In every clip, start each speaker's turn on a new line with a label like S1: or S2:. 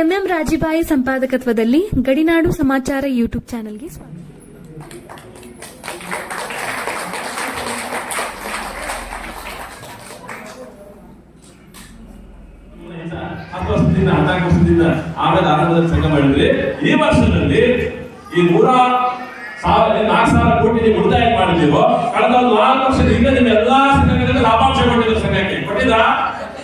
S1: MM ರಾಜಿಬಾಯಿ ಸಂಪಾದಕತ್ವದಲ್ಲಿ ಗಡಿನಾಡು ಸಮಾಚಾರ YouTube ಚಾನೆಲ್ಗೆ ಸ್ವಾಗತ.
S2: ಈ ವರ್ಷದಲ್ಲಿ ಈ ನೂರ ಸಾವಿರ ನಾಲ್ಕು ಸಾವಿರ ಕೋಟಿ ನೀವು ಉಳಿತಾಯ ಮಾಡಿದ್ದೀವೋ, ಕಳೆದ ಒಂದು ನಾಲ್ಕು ವರ್ಷದಿಂದ ಲಾಭಾಂಶ ಸಂಘಕ್ಕೆ. ಕೊಟ್ಟಿದ್ದ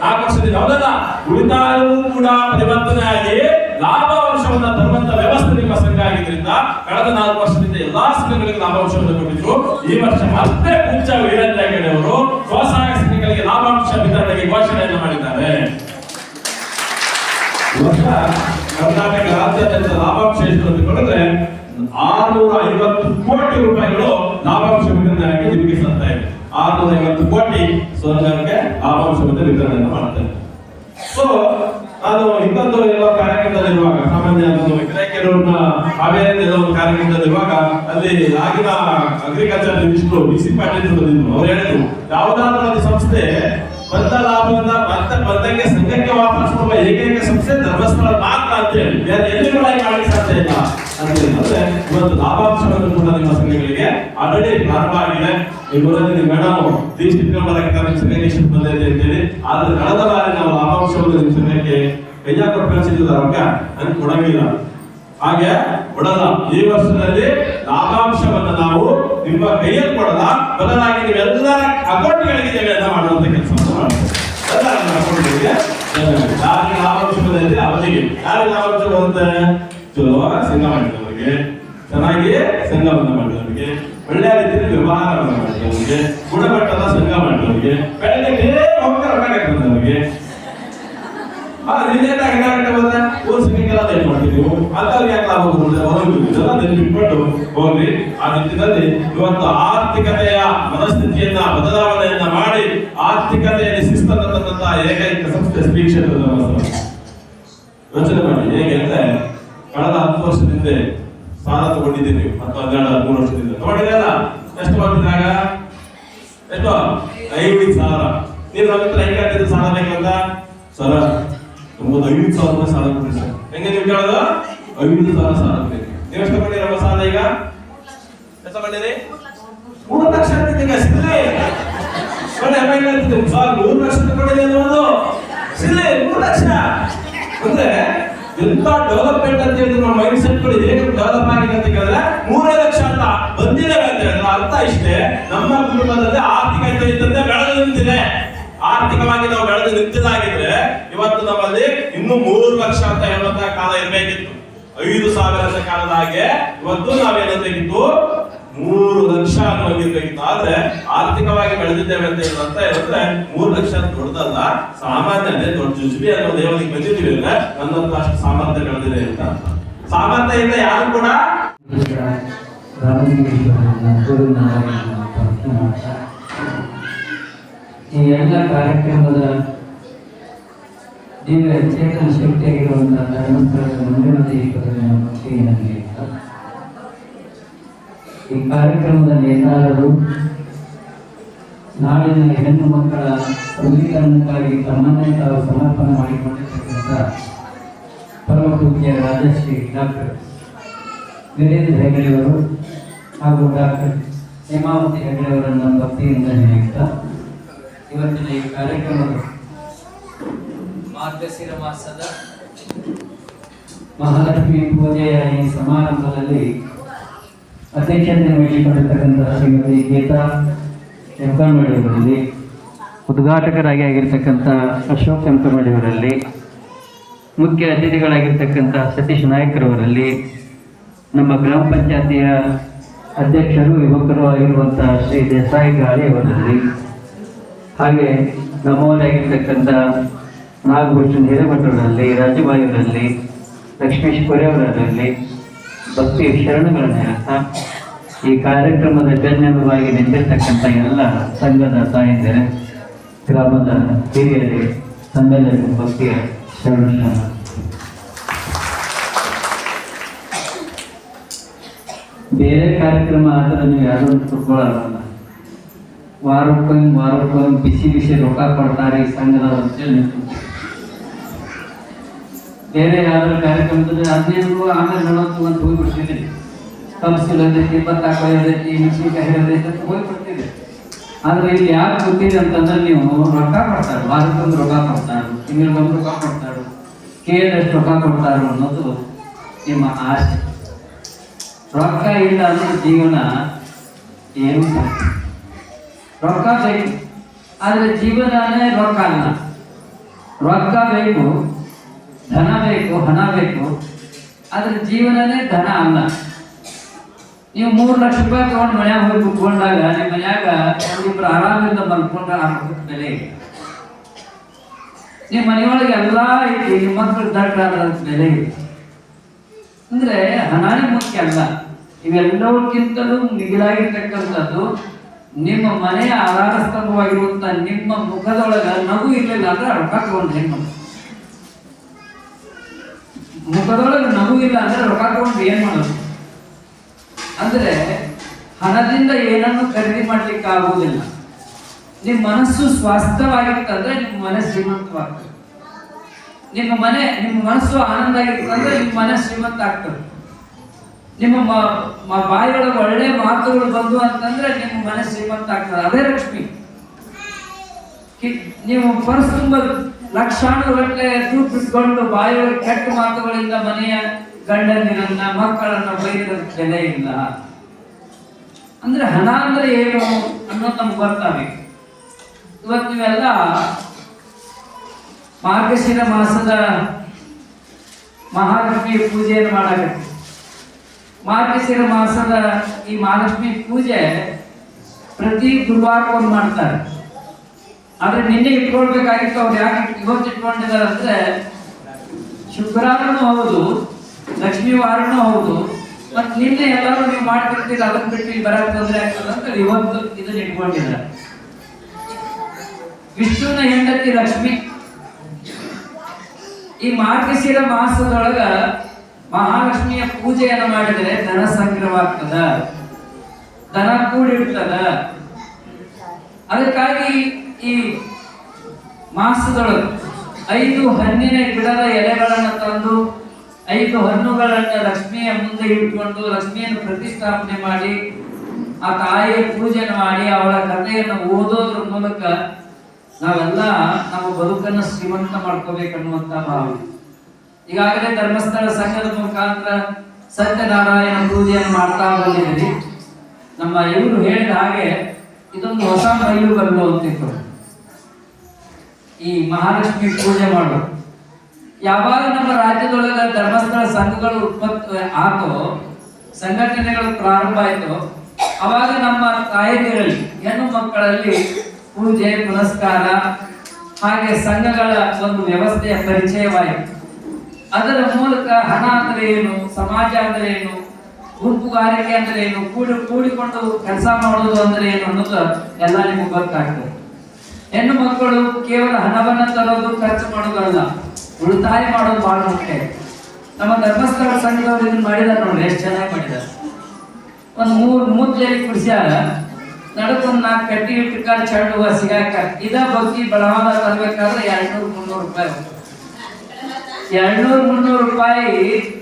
S2: ನಾಲ್ಕು ವರ್ಷದಿಂದ. ಹೌದಲ್ಲ? ಉಳಿತಾಯವೂ ಕೂಡ ಪರಿವರ್ತನೆ ಆಗಿ ಲಾಭಾಂಶವನ್ನು ತರುವಂತ ವ್ಯವಸ್ಥೆ ನಿಮ್ಮ ಸಂಘ ಆಗಿದ್ರಿಂದ ಕಳೆದ ನಾಲ್ಕು ವರ್ಷದಿಂದ ಎಲ್ಲಾ ಸಂಘಗಳಿಗೆ ಲಾಭಾಂಶವನ್ನು ಕೊಟ್ಟಿದ್ರು ಈ ವರ್ಷ ಮತ್ತೆ ಕುಂಚ ವೀರೇಂದ್ರ ಅವರು ಸ್ವಸಹಾಯ ಸಂಘಗಳಿಗೆ ಲಾಭಾಂಶ ವಿತರಣೆಗೆ ಘೋಷಣೆಯನ್ನು ಮಾಡಿದ್ದಾರೆ. ಕರ್ನಾಟಕ ರಾಜ್ಯಾದ್ಯಂತ ಲಾಭಾಂಶ ಎಷ್ಟು ಅಂದುಕೊಂಡ್ರೆ ಆರ್ನೂರ ಐವತ್ತು ಕೋಟಿ ರೂಪಾಯಿಗಳು ಲಾಭಾಂಶ ವಿತರಣೆಯಾಗಿ ನಿಮಗೆ ಆರ್ನೂರ ಐವತ್ತು ಕೋಟಿ ಸರ್ಕಾರಕ್ಕೆ ಲಾಭಾಂಶವನ್ನು ವಿತರಣೆಯನ್ನು ಮಾಡ್ತಾರೆ ಸೊ ನಾನು ಇನ್ನೊಂದು ಎಲ್ಲೋ ಕಾರ್ಯಕ್ರಮದಲ್ಲಿರುವಾಗ, ಸಾಮಾನ್ಯ ನಾನು ವಿಕ್ರಯಕರವ್ರನ್ನ ಹಾವೇರಿ ಎಲ್ಲೋ ಒಂದು ಕಾರ್ಯಕ್ರಮದಲ್ಲಿರುವಾಗ, ಅಲ್ಲಿ ಆಗಿನ agriculture minister B C Patil ಅವ್ರು ಹೇಳಿದ್ರು, ಯಾವುದಾದ್ರೂ ಒಂದು ಸಂಸ್ಥೆ ಬಂದ ಲಾಭದಿಂದ ಬಂದ, ಬಂದಂಗೆ ಸಂಘಕ್ಕೆ ವಾಪಸ್ ಕೊಡುವ ಏಕೈಕ ಸಂಸ್ಥೆ ಧರ್ಮಸ್ಥಳ ಮಾತ್ರ ಅಂತ ಹೇಳಿ. ಬೇರೆ ಎಲ್ಲಿ ಕೂಡ ಮಾಡ್ಲಿಕ್ಕೆ ಸಾಧ್ಯ ಇಲ್ಲ. ಅಂತ ಹೇಳಿ ಅಂದ್ರೆ ಇವತ್ತು ಲಾಭಾಂಶವನ್ನು ಕೂಡ ನಿಮ್ಮ ಸಂಘಗಳಿಗೆ ಆಲ್ರೆಡಿ ಪ್ರಾರಂಭ ಆಗಿದೆ ನಿಮ್ಮ ಮೇಡಮ್ ದೀಕ್ಷ ಇಟ್ಕೊಂಡ್ಬರಕ್ಕೆ ನಿಮ್ಮ ಎಷ್ಟು ಬಂದಿದೆ ಅಂತ ಹೇಳಿ ಆದ್ರೆ ಕಳೆದ ಬಾರಿ ನಾವು ಲಾಭಾಂಶವನ್ನು ನಿಮ್ಮ ಸಮಯಕ್ಕೆ ಕೈಯಾಗ ಕಳಿಸಿದ ರೊಕ್ಕ ನನಗೆ ಕೊಡಂಗಿಲ್ಲ ಹಾಗೆ ಕೊಡಲ್ಲ ಈ ವರ್ಷದಲ್ಲಿ ಲಾಭಾಂಶವನ್ನು ನಾವು ನಿಮ್ಮ ಕೈಯಲ್ಲಿ ಕೊಡಲ್ಲ. ಬದಲಾಗಿ ನೀವೆಲ್ಲರ ಅಕೌಂಟ್ಗಳಿಗೆ ಜಮೆಯನ್ನ ಮಾಡುವಂತ ಕೆಲಸ ಎಲ್ಲರ ಯಾರಿಗೆ ಲಾಭಾಂಶ ಅವರಿಗೆ. ಚಲೋ ಸಂಘ ಮಾಡಿದವರಿಗೆ. ಚೆನ್ನಾಗಿ ಸಂಘವನ್ನು ಮಾಡಿದವರಿಗೆ. ಒಳ್ಳೆಯ ರೀತಿಯಲ್ಲಿ ವ್ಯವಹಾರ ಅವರಿಗೆ ಗುಣಮಟ್ಟದ ಸಂಘ ಮಾಡಿದವರಿಗೆ ಬೆಳಗ್ಗೆ ಹೋಗ್ತಾರೆ ಬಂದವರಿಗೆ ಆ ನಿನ್ನೆ ಯಾಕೆ ಲಾಭ ಆ ನಿಟ್ಟಿನಲ್ಲಿ ಇವತ್ತು ಆರ್ಥಿಕತೆಯ ಮನಸ್ಥಿತಿಯನ್ನ, ಬದಲಾವಣೆಯನ್ನ ಮಾಡಿ ಆರ್ಥಿಕತೆಯಲ್ಲಿ ಶಿಸ್ತನ್ನು ಏಕೈಕ ಸಂಸ್ಥೆ ಸ್ಪೀಕ್ಷಕರು. ಯೋಚನೆ ಮಾಡಿ. ಹೇಗೆ ಅಂದ್ರೆ, ಕಳೆದ ಹತ್ತು ವರ್ಷದಿಂದ ಸಾಲ ತಗೊಂಡಿದ್ದೀನಿ ಹತ್ತು ಹನ್ನೆರಡು ಹದಿಮೂರು ವರ್ಷದಿಂದ. ತಗೊಂಡಿರಲ್ಲ? ಎಷ್ಟು ಬಂದಿದ್ದಾಗ ಎಷ್ಟು? ಐವತ್ತು ಸಾವಿರ. ನೀವು ನಮ್ಮ ಹತ್ರ ಹೆಂಗೆ ಸಾಲ ಬೇಕಂತ ಸರ ನಮ್ಗೊಂದು ಐದು ಸಾವಿರ ರೂಪಾಯಿ ಸಾಲ ಕೊಡಿ ಸರ್. ಹೆಂಗೆ ನೀವು ಕೇಳೋದು? ಐದು ಸಾವಿರ ಸಾಲ ಕೊಡಿ ನೀವು ಎಷ್ಟು ತಗೊಂಡಿರಮ್ಮ ಸಾಲ ಈಗ? ಎಷ್ಟು ತಗೊಂಡಿರಿ? ಮೂರು ಲಕ್ಷ ಅಂತಿದ್ದೀಗ ಸಿಗ್ಲಿ. ಒಳ್ಳೆ ಎಂ ಸಾಲ ಮೂರು ಲಕ್ಷ ತಗೊಂಡಿದೆ ಅನ್ನೋದು? ಮೂರು ಲಕ್ಷ. ಅಂದ್ರೆ ಎಂತ ಡೆವಲಪ್ಮೆಂಟ್ ಅಂತ ಹೇಳಿದ್ರೆ ನಮ್ಮ ಮೈಂಡ್ ಸೆಟ್ಗಳು ಹೇಗೆ ಡೆವಲಪ್ ಆಗಿದೆ ಅಂತ ಕೇಳಿದ್ರೆ ಮೂರೇ ಲಕ್ಷ ಅಂತ ಬಂದಿದ್ದೇವೆ ಅಂತ ಹೇಳಿದ್ರೆ ಅರ್ಥ ಇಷ್ಟೇ. ನಮ್ಮ ಕುಟುಂಬದಲ್ಲಿ ಆರ್ಥಿಕತೆ ಇದ್ದಂತೆ ಬೆಳೆದು ನಿಂತಿದೆ. ಆರ್ಥಿಕವಾಗಿ ನಾವು ಬೆಳೆದು ನಿಂತಿದ್ದಾಗಿದ್ರೆ ಇವತ್ತು ನಮ್ಮಲ್ಲಿ ಇನ್ನು ಮೂರು ಲಕ್ಷ ಅಂತ ಹೇಳುವಂತ ಕಾಲ ಇರಬೇಕಿತ್ತು. ಐದು ಸಾವಿರದ ಕಾಲದ ಹಾಗೆ ಇವತ್ತು ನಾವೇನಂತ ಲಕ್ಷ ಅನ್ನೋಗಿರ್ಬೇಕಿತ್ತು ಆದ್ರೆ ಆರ್ಥಿಕವಾಗಿ ಬೆಳೆದಿದ್ದೇವೆ ಅಂತ ಹೇಳುವಂತ ಹೇಳಿದ್ರೆ ಮೂರ್ ಲಕ್ಷ ದೊಡ್ಡದಲ್ಲ ಸಾಮಾನ್ಯ ಅಂದ್ರೆ ದೊಡ್ಡ ಜುಜುಬಿ ಅನ್ನೋ ದೇವರಿಗೆ ಬಂದಿದ್ದೀವಿ ಅಂದ್ರೆ ನನ್ನಂತ ಅಷ್ಟು ಸಾಮರ್ಥ್ಯ ಬೆಳೆದಿದೆ ಅಂತ. ಸಾಮರ್ಥ್ಯ ಇಲ್ಲ ಯಾರು ಕೂಡ?
S3: ಈ ಎಲ್ಲ ಕಾರ್ಯಕ್ರಮದ ದಿವ್ಯ ಚೇತನ ಶಕ್ತಿಯಾಗಿರುವಂತಹ ಧರ್ಮಸ್ಥಳದ ಮುಂದಿನ ದೀಪದ ಭಕ್ತಿಯಲ್ಲಿ ಈ ಕಾರ್ಯಕ್ರಮದ ನೇತಾರರು, ನಾಳಿನ ಹೆಣ್ಣು ಮಕ್ಕಳ ಉನ್ನೀಕರಣಕ್ಕಾಗಿ ತಮ್ಮನ್ನೇ ತಾವು ಸಮರ್ಪಣೆ ಮಾಡಿಕೊಂಡಿರ್ತಕ್ಕಂಥ ಪರಮಕೃತಿಯ ರಾಜಶ್ರೀ ಡಾಕ್ಟರ್ ವೀರೇಂದ್ರ ಹೆಗಡೆಯವರು ಹಾಗೂ ಡಾಕ್ಟರ್ ಹೇಮಾವತಿ ಹೆಗಡೆಯವರನ್ನು ಭಕ್ತಿಯಿಂದ ನೆನೆಯುತ್ತಾ ಇವತ್ತಿನ ಈ ಕಾರ್ಯಕ್ರಮದ
S4: ಮಾರ್ಗಶಿರ ಮಾಸದ
S3: ಮಹಾಲಕ್ಷ್ಮಿ ಪೂಜೆಯ ಈ ಸಮಾರಂಭದಲ್ಲಿ ಅಧ್ಯಕ್ಷತೆ ವಹಿಸಿಕೊಂಡಿರ್ತಕ್ಕಂಥ ಶ್ರೀಮತಿ ಗೀತಾ ಎಂಕಮಡಿಯವರಲ್ಲಿ ಉದ್ಘಾಟಕರಾಗಿ ಆಗಿರ್ತಕ್ಕಂಥ ಅಶೋಕ್ ಎಂಕಮಡಿಯವರಲ್ಲಿ ಮುಖ್ಯ ಅತಿಥಿಗಳಾಗಿರ್ತಕ್ಕಂಥ ಸತೀಶ್ ನಾಯಕರವರಲ್ಲಿ ನಮ್ಮ ಗ್ರಾಮ ಪಂಚಾಯತಿಯ ಅಧ್ಯಕ್ಷರು, ಯುವಕರು ಆಗಿರುವಂಥ ಶ್ರೀ ದೇಸಾಯಿ ಗಾಳಿ ಅವರಲ್ಲಿ, ಹಾಗೆ ನಮ್ಮವರಾಗಿರ್ತಕ್ಕಂಥ ನಾಗಭೂಷಣ್ ಹಿರೇಮಠರಲ್ಲಿ ರಾಜಬಾಯಿಯವರಲ್ಲಿ, ಲಕ್ಷ್ಮೀಶ್ ಕೊರೆಯವರಲ್ಲಿ ಭಕ್ತಿ ಶರಣಗಳನ್ನು ಹೇಳ್ತಾ ಈ ಕಾರ್ಯಕ್ರಮದ ಬೆನ್ನೆಲುಬಾಗಿ ನಿಂತಿರ್ತಕ್ಕಂಥ ಎಲ್ಲ ಸಂಘದ ತಾಯಿಂದರೆ, ಗ್ರಾಮದ ಹಿರಿಯರಿಗೆ ತಮ್ಮೆಲ್ಲರಿಗೂ ಭಕ್ತಿಯ ಶರಣ. ಶರಣ ಬೇರೆ ಕಾರ್ಯಕ್ರಮ ಆದರೆ ನೀವು ಯಾರು ಕುತ್ಕೊಳ್ಳಲ್ಲ ವಾರಕ್ಕೊಮ್ಮೆ ವಾರಕ್ಕೊಮ್ಮೆ ಬಿಸಿ ಬಿಸಿ ರೊಕ್ಕ ಕೊಡ್ತಾರೆ ಈ ಸಂಘದ ಅಂತೇಳಿ
S4: ಬೇರೆ ಯಾವ್ದಾದ್ರು ಕಾರ್ಯಕ್ರಮದಲ್ಲಿ ಹದಿನೈದು ಆಮೇಲೆ ನಲವತ್ತು ಅಂತ ಹೋಗ್ಬಿಡ್ತಿದ್ದೀನಿ ಕಂಪ್ಸಿಲ್ ಇರ್ತೈತಿ ಭತ್ತ ಇರ್ತೈತಿ ಮೆಣಸಿನ್ಕಾಯಿ ಇರ್ತೈತಿ ಅಂತ ಹೋಗ್ಬಿಡ್ತಿದೆ ಆದ್ರೆ ಇಲ್ಲಿ ಯಾಕೆ ಗೊತ್ತಿದೆ ಅಂತಂದ್ರೆ ನೀವು ರೊಕ್ಕ ಕೊಡ್ತಾರೆ ವಾರಕ್ಕೊಂದು ರೊಕ್ಕ ಕೊಡ್ತಾರೆ ತಿಂಗಳಿಗೊಂದು ರೊಕ್ಕ ಕೊಡ್ತಾರೆ ಕೇಳಿದಷ್ಟು ರೊಕ್ಕ ಕೊಡ್ತಾರೆ ಅನ್ನೋದು ನಿಮ್ಮ ಆಸೆ ರೊಕ್ಕ ಇಲ್ಲ ಅಂದ್ರೆ ಜೀವನ ಏನು ಸಾಧ್ಯ. ರೊಕ್ಕ ಬೇಕು ಆದ್ರೆ ಜೀವನನೇ ರೊಕ್ಕ ಅಲ್ಲ ರೊಕ್ಕ ಬೇಕು ಧನ ಬೇಕು, ಹಣ ಬೇಕು ಆದ್ರೆ ಜೀವನನೇ ಧನ ಅಲ್ಲ ನೀವು ಮೂರು ಲಕ್ಷ ರೂಪಾಯಿ ತಗೊಂಡು ಮನ್ಯಾಗ ಹೋಗಿ ಕುತ್ಕೊಂಡಾಗ ನಿಮ್ಮ ಮನ್ಯಾಗ ಒಂದಿಬ್ರು ಆರಾಮದಿಂದ ಮಲ್ಕೊಂಡ್ರೆ ಬೆಲೆ ಇದೆ. ನಿಮ್ಮ ಮನೆಯೊಳಗೆ ಎಲ್ಲ ಐತಿ ನಿಮ್ಮ ಮಕ್ಕಳು ದಡ್ಡ ಬೆಲೆ ಇದೆ ಅಂದ್ರೆ ಹಣನೇ ಮುಖ್ಯ ಅಲ್ಲ ಇವೆಲ್ಲವಕ್ಕಿಂತಲೂ ಮಿಗಿಲಾಗಿರ್ತಕ್ಕಂಥದ್ದು ನಿಮ್ಮ ಮನೆಯ ಆಧಾರ ಸ್ತಂಭವಾಗಿರುವಂತ ನಿಮ್ಮ ಮುಖದೊಳಗ ನಗು ಇರ್ಲಿಲ್ಲ ಅಂದ್ರೆ ಅರ್ಥ ತಗೊಂಡು ಮಾಡೋದು? ಮುಖದೊಳಗೆ ನಮಗಿಲ್ಲ ಅಂದ್ರೆ ರೊಕ್ಕ ತಗೊಂಡು ಏನ್ ಮಾಡೋದು? ಅಂದ್ರೆ ಹಣದಿಂದ ಏನನ್ನು ಖರೀದಿ ಮಾಡ್ಲಿಕ್ಕೆ ಆಗುವುದಿಲ್ಲ. ನಿಮ್ಮ ಮನಸ್ಸು ಸ್ವಾಸ್ಥ್ಯವಾಗಿತ್ತಂದ್ರೆ ನಿಮ್ಮ ಮನೆ ಶ್ರೀಮಂತವಾಗ್ತದೆ. ನಿಮ್ಮ ಮನೆ, ನಿಮ್ಮ ಮನಸ್ಸು ಆನಂದ ಆಗಿರ್ತಂದ್ರೆ ನಿಮ್ಮ ಮನೆ ಶ್ರೀಮಂತ ಆಗ್ತದೆ. ನಿಮ್ಮ ಬಾಯಿಯೊಳಗೆ ಒಳ್ಳೆ ಮಾತುಗಳು ಬಂದು ಅಂತಂದ್ರೆ ನಿಮ್ಮ ಮನೆ ಶ್ರೀಮಂತ ಆಗ್ತದೆ. ಅದೇ ಲಕ್ಷ್ಮಿ. ನೀವು ಪರ್ಸ್ ತುಂಬ ಲಕ್ಷಾನುಗಟ್ಟಲೆ ಗಟ್ಟಲೆ ಇಟ್ಕೊಂಡು ಬಾಯಿಯೊಳಗೆ ಕೆಟ್ಟ ಮಾತುಗಳಿಂದ ಮನೆಯ ಗಂಡನಿರನ್ನ ಮಕ್ಕಳನ್ನ ಬೈದ ಬೆಲೆ ಇಲ್ಲ. ಅಂದ್ರೆ ಹಣ ಅಂದ್ರೆ ಏನು ಅನ್ನೋದು ನಮ್ಗೆ ಬರ್ತಾವೆ ಇವತ್ತು ನೀವೆಲ್ಲ ಮಾರ್ಗಶಿರ ಮಾಸದ ಮಹಾಲಕ್ಷ್ಮಿ ಪೂಜೆಯನ್ನು ಮಾಡಬೇಕು. ಮಾರ್ಗಶಿರ ಮಾಸದ ಈ ಮಹಾಲಕ್ಷ್ಮಿ ಪೂಜೆ ಪ್ರತಿ ಗುರುವಾರವನ್ನು ಮಾಡ್ತಾರೆ. ಆದ್ರೆ ನಿನ್ನೆ ಇಟ್ಕೊಳ್ಬೇಕಾಗಿತ್ತು ಅವ್ರು ಯಾಕೆ ಇವತ್ತು ಇಟ್ಕೊಂಡಿದ್ದಾರೆ ಅಂದ್ರೆ ಶುಕ್ರಾರನು ಹೌದು, ಲಕ್ಷ್ಮೀ ವಾರನು ಹೌದು, ಮತ್ ನಿನ್ನೆ ಎಲ್ಲರೂ ನೀವು ಮಾಡ್ತಿರ್ತೀರ ಅದನ್ನ ಬಿಟ್ಟು ಇಲ್ಲಿ ಬರಕ್ ತೊಂದ್ರೆ ಇವತ್ತು ಇದನ್ನ ಇಟ್ಕೊಂಡಿದ್ದಾರೆ. ವಿಷ್ಣುನ ಹೆಂಡತಿ ಲಕ್ಷ್ಮಿ, ಈ ಮಾರ್ಗಶಿರ ಮಾಸದೊಳಗ ಮಹಾಲಕ್ಷ್ಮಿಯ ಪೂಜೆಯನ್ನು ಮಾಡಿದರೆ ಧನ ಸಂಗ್ರಹವಾಗ್ತದ, ಧನ ಕೂಡಿರ್ತದ. ಅದಕ್ಕಾಗಿ ಈ ಮಾಸದೊಳಗೆ ಐದು ಹಣ್ಣಿನ ಗಿಡದ ಎಲೆಗಳನ್ನು ತಂದು, ಐದು ಹಣ್ಣುಗಳನ್ನು ಲಕ್ಷ್ಮಿಯ ಮುಂದೆ ಇಟ್ಕೊಂಡು ಲಕ್ಷ್ಮಿಯನ್ನು ಪ್ರತಿಷ್ಠಾಪನೆ ಮಾಡಿ, ಆ ತಾಯಿಯ ಪೂಜೆಯನ್ನು ಮಾಡಿ, ಅವಳ ಕಥೆಯನ್ನು ಓದೋದ್ರ ಮೂಲಕ ನಾವೆಲ್ಲ ನಮ್ಮ ಬದುಕನ್ನು ಶ್ರೀಮಂತ ಮಾಡ್ಕೋಬೇಕನ್ನುವಂತ ಭಾವನೆ. ಈಗಾಗಲೇ ಧರ್ಮಸ್ಥಳ ಸಂಘದ ಮುಖಾಂತರ ಸತ್ಯನಾರಾಯಣ ಪೂಜೆಯನ್ನು ಮಾಡ್ತಾ ಬಂದಿದ್ದೀವಿ. ನಮ್ಮ ಇವರು ಹೇಳಿದ ಹಾಗೆ ಇದೊಂದು ಹೊಸ ಮೈಲುಗಲ್ಲು ಅಂತಿತ್ತು ಈ ಮಹಾಲಕ್ಷ್ಮಿ ಪೂಜೆ ಮಾಡೋದು ಯಾವಾಗ ನಮ್ಮ ರಾಜ್ಯದೊಳಗ ಧರ್ಮಸ್ಥಳ ಸಂಘಗಳು ಉತ್ಪತ್ತಿ ಆತೋ, ಸಂಘಟನೆಗಳು ಪ್ರಾರಂಭ ಆಯ್ತು, ಅವಾಗ ನಮ್ಮ ತಾಯಂದಿರಲ್ಲಿ ಹೆಣ್ಣು ಮಕ್ಕಳಲ್ಲಿ ಪೂಜೆ, ಪುನಸ್ಕಾರ, ಹಾಗೆ ಸಂಘಗಳ ಒಂದು ವ್ಯವಸ್ಥೆಯ ಪರಿಚಯವಾಯಿತು. ಅದರ ಮೂಲಕ ಹಣ ಅಂದ್ರೆ ಏನು, ಸಮಾಜ ಅಂದ್ರೆ ಏನು, ಗುಂಪುಗಾರಿಕೆ ಅಂದ್ರೆ ಏನು, ಕೂಡಿ, ಕೂಡಿಕೊಂಡು ಕೆಲಸ ಮಾಡೋದು ಅಂದ್ರೆ ಏನು ಅನ್ನೋದು ಎಲ್ಲ ನಿಮಗೆ ಗೊತ್ತಾಗ್ತದೆ. ಹೆಣ್ಣು ಮಕ್ಕಳು ಕೇವಲ ಹಣವನ್ನ ತರೋದು ಖರ್ಚು ಮಾಡೋದಲ್ಲ, ಉಳಿತಾಯ ಮಾಡೋದು ಬಹಳ ಮುಖ್ಯ. ನಮ್ಮ ಧರ್ಮಸ್ಥಳ ಸಂಘದವರು ಇದನ್ನ ಮಾಡಿದಾರೆ ನೋಡ್ರಿ, ಎಷ್ಟು ಚೆನ್ನಾಗಿ ಮಾಡಿದ್ದಾರೆ ಒಂದ್ ಮೂರ್ ಮೂತ್ಲೇಲಿ ಕುಡಿಸ್ಯಾರ ನಡಕೊಂದ್ ನಾಲ್ಕು ಕಟ್ಟಿ ಇಟ್ಟಕ್ಕ ಚೆಂಡು ಹೂವ ಸಿಗಾಕ ಇದ ಭಕ್ತಿ ಬಡವಾದ ತರಬೇಕಾದ್ರೆ ಎರಡ್ನೂರು ಮುನ್ನೂರು ರೂಪಾಯಿ. ಎರಡ್ನೂರು ಮುನ್ನೂರು ರೂಪಾಯಿ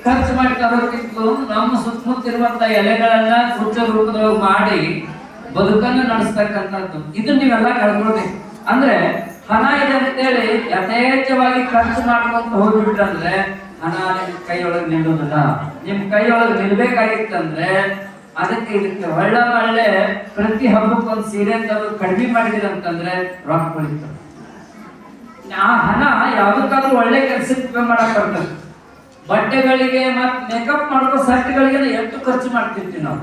S4: ಖರ್ಚು ಮಾಡಿ ತರೋದಕ್ಕಿಂತಲೂ ನಮ್ಮ ಸುತ್ತಮುತ್ತ ಇರುವಂತ ಎಲೆಗಳನ್ನ ಕುಚ್ಚ ರೂಪದೊಳಗೆ ಮಾಡಿ ಬದುಕನ್ನು ನಡೆಸ್ತಕ್ಕಂಥದ್ದು. ಇದನ್ನ ನೀವೆಲ್ಲ ಕಳ್ಕೊಳ್ಬೇಕು. ಅಂದ್ರೆ ಹಣ ಇದೆ ಅಂತೇಳಿ ಯಥೇಚ್ಛವಾಗಿ ಖರ್ಚು ಮಾಡ್ಕೊಂತ ಹೋಗ್ಬಿಟ್ರಂದ್ರೆ ಹಣ ನಿಮ್ ಕೈಯೊಳಗೆ ನಿಲ್ಲುದಿಲ್ಲ ನಿಮ್ ಕೈಯೊಳಗೆ ನಿಲ್ಬೇಕಾಗಿತ್ತಂದ್ರೆ ಅದಕ್ಕೆ ಇದಕ್ಕೆ ಒಳ್ಳೆ ಒಳ್ಳೆ ಪ್ರತಿ ಹಬ್ಬಕ್ಕೊಂದು ಸೀರೆ ತಂದು ಕಡಿಮೆ ಮಾಡಿದಿರ ಅಂತಂದ್ರೆ ರೊಕ್ಕ ಆ ಹಣ ಯಾವ್ದಕ್ಕಾದ್ರೂ ಒಳ್ಳೆ ಕೆಲಸಕ್ಕೆ ಮಾಡಕ್ ಬರ್ತದೆ. ಬಟ್ಟೆಗಳಿಗೆ ಮತ್ತೆ ಮೇಕಪ್ ಮಾಡೋ ಸೆಟ್ಗಳಿಗೆ ಎಷ್ಟು ಖರ್ಚು ಮಾಡ್ತಿರ್ತೀವಿ ನಾವು?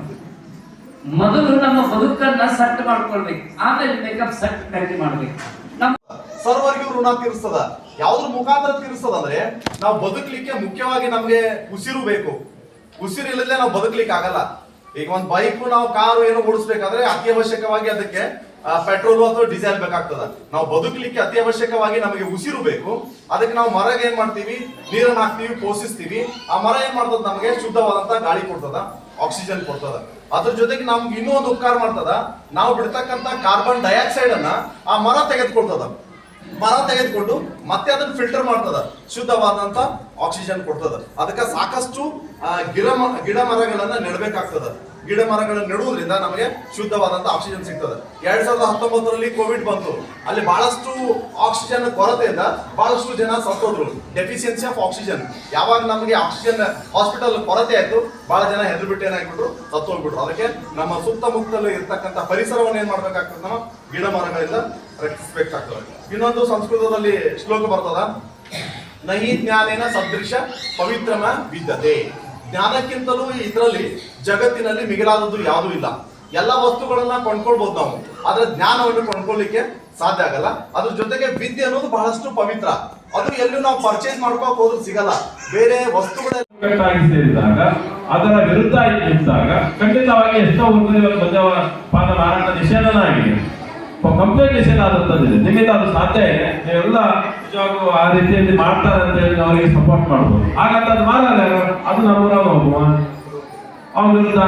S4: ಮೊದಲು ನಮ್ಮ ಬದುಕನ್ನ ಸೆಟ್ ಮಾಡ್ಕೊಳ್ಬೇಕು. ಆಮೇಲೆ ಮೇಕಪ್ ಸೆಟ್ ಖರೀದಿ ಮಾಡ್ಬೇಕು. ನಮ್ಮ
S5: ಸರ್ವರ್ಗೂ ಋಣ ತೀರಿಸ್ತದ. ಯಾವ್ದ್ರ ಮುಖಾಂತರ ತೀರಿಸ್ತದ ಅಂದ್ರೆ ನಾವು ಬದುಕಲಿಕ್ಕೆ ಮುಖ್ಯವಾಗಿ ನಮ್ಗೆ ಉಸಿರು ಬೇಕು. ಉಸಿರು ಇಲ್ಲದೆ ನಾವು ಬದುಕಲಿಕ್ಕೆ ಆಗಲ್ಲ. ಈಗ ಒಂದ್ ಬೈಕ್ ನಾವು ಕಾರು ಏನೋ ಓಡಿಸ್ಬೇಕಾದ್ರೆ ಅತ್ಯವಶ್ಯಕವಾಗಿ ಅದಕ್ಕೆ ಪೆಟ್ರೋಲ್ ಅಥವಾ ಡೀಸೆಲ್ ಬೇಕಾಗ್ತದ. ನಾವು ಬದುಕಲಿಕ್ಕೆ ಅತ್ಯವಶ್ಯಕವಾಗಿ ನಮಗೆ ಉಸಿರು ಬೇಕು. ಅದಕ್ಕೆ ನಾವು ಮರಗೆ ಏನ್ ಮಾಡ್ತೀವಿ? ನೀರನ್ನ ಹಾಕ್ತೀವಿ, ಪೋಷಿಸ್ತೀವಿ. ಆ ಮರ ಏನ್ ಮಾಡ್ತದ ನಮಗೆ? ಶುದ್ಧವಾದಂತ ಗಾಳಿ ಕೊಡ್ತದ. ಆಕ್ಸಿಜನ್ ಕೊಡ್ತದ. ಅದ್ರ ಜೊತೆಗೆ ನಮ್ಗೆ ಇನ್ನೂ ಒಂದು ಉಪಕಾರ ಮಾಡ್ತದ. ನಾವು ಬಿಡ್ತಕ್ಕಂತ ಕಾರ್ಬನ್ ಡೈಆಕ್ಸೈಡ್ ಅನ್ನ ಆ ಮರ ತೆಗೆದುಕೊಳ್ತದ. ಮರ ತೆಗೆದುಕೊಂಡು ಮತ್ತೆ ಅದನ್ನ ಫಿಲ್ಟರ್ ಮಾಡ್ತದ. ಶುದ್ಧವಾದಂತ ಆಕ್ಸಿಜನ್ ಕೊಡ್ತದ. ಅದಕ್ಕೆ ಸಾಕಷ್ಟು ಗಿಡ ಗಿಡ ಮರಗಳನ್ನ ನೆಡಬೇಕಾಗ್ತದ. ಗಿಡ ಮರಗಳನ್ನು ನೆಡುವುದರಿಂದ ನಮಗೆ ಶುದ್ಧವಾದಂತ ಆಕ್ಸಿಜನ್ ಸಿಗ್ತದೆ. ಎರಡ್ ಸಾವಿರದ ಹತ್ತೊಂಬತ್ತರಲ್ಲಿ ಕೋವಿಡ್ ಬಂತು. ಅಲ್ಲಿ ಬಹಳಷ್ಟು ಆಕ್ಸಿಜನ್ ಕೊರತೆಯಿಂದ ಬಹಳಷ್ಟು ಜನ ಸತ್ತೋದ್ರು. ಡೆಫಿಷಿಯನ್ಸಿ ಆಫ್ ಆಕ್ಸಿಜನ್ ಯಾವಾಗ ನಮಗೆ ಆಕ್ಸಿಜನ್ ಹಾಸ್ಪಿಟಲ್ ಕೊರತೆ ಆಯ್ತು, ಬಹಳ ಜನ ಹೆದರ್ಬಿಟ್ಟು ಏನಾಗ್ಬಿಟ್ರು, ಸತ್ತೋಗ್ಬಿಟ್ರು. ಅದಕ್ಕೆ ನಮ್ಮ ಸುತ್ತಮುತ್ತಲು ಇರ್ತಕ್ಕಂಥ ಪರಿಸರವನ್ನು ಏನ್ ಮಾಡ್ಬೇಕಾಗ್ತದೆ ನಾವು? ಗಿಡ ಮರಗಳಿಂದ ರಕ್ಷಿಸಬೇಕಾಗ್ತದೆ. ಇನ್ನೊಂದು ಸಂಸ್ಕೃತದಲ್ಲಿ ಶ್ಲೋಕ ಬರ್ತದ, ನಹಿ ಜ್ಞಾನೇನ ಸದೃಶ ಪವಿತ್ರಮ ವಿದ್ಯತೆ ಜ್ಞಾನಕ್ಕಿಂತಲೂ ಇದರಲ್ಲಿ ಜಗತ್ತಿನಲ್ಲಿ ಮಿಗಿಲಾದದ್ದು ಯಾವುದೂ ಇಲ್ಲ. ಎಲ್ಲ ವಸ್ತುಗಳನ್ನ ಕೊಂಡ್ಕೊಳ್ಬಹುದು ನಾವು. ಆದ್ರೆ ಜ್ಞಾನವನ್ನು ಕೊಂಡ್ಕೊಳ್ಳಿಕ್ಕೆ ಸಾಧ್ಯ ಆಗಲ್ಲ. ಅದ್ರ ಜೊತೆಗೆ ವಿದ್ಯೆ ಅನ್ನೋದು ಬಹಳಷ್ಟು ಪವಿತ್ರ. ಅದು ಎಲ್ಲೂ ನಾವು ಪರ್ಚೇಸ್ ಮಾಡ್ಕೋಕ್ ಹೋದ್ರೂ ಸಿಗಲ್ಲ. ಬೇರೆ
S2: ವಸ್ತುಗಳಿದ್ದಾಗ ಅದರ ವಿರುದ್ಧ ಇದ್ದಾಗ ಖಂಡಿತವಾಗಿ ಎಷ್ಟೋ ಮದ್ಯವ ಪಾದ ಮಾರಾಟ ನಿಷೇಧನ ಆಗಿದೆ. ಕಂಪ್ಲೇಂಟ್ ನಿಷೇಧ ಆದಂತದ್ದಿದೆ ನಿಮ್ಮಿಂದ ಅದು ಸಾಧ್ಯ ಇದೆ ನೀವೆಲ್ಲ ನಿಜವಾಗೂ ಆ ರೀತಿಯಲ್ಲಿ ಮಾಡ್ತಾರೆ ಅಂತ ಹೇಳಿ ಅವರಿಗೆ ಸಪೋರ್ಟ್ ಮಾಡ್ಬೋದು. ಹಾಗಂತ ಅದು ಮಾಡಲ್ಲ? ಅದು ನಾವು ಒಬ್ಬ. ಅವನ ವಿರುದ್ಧ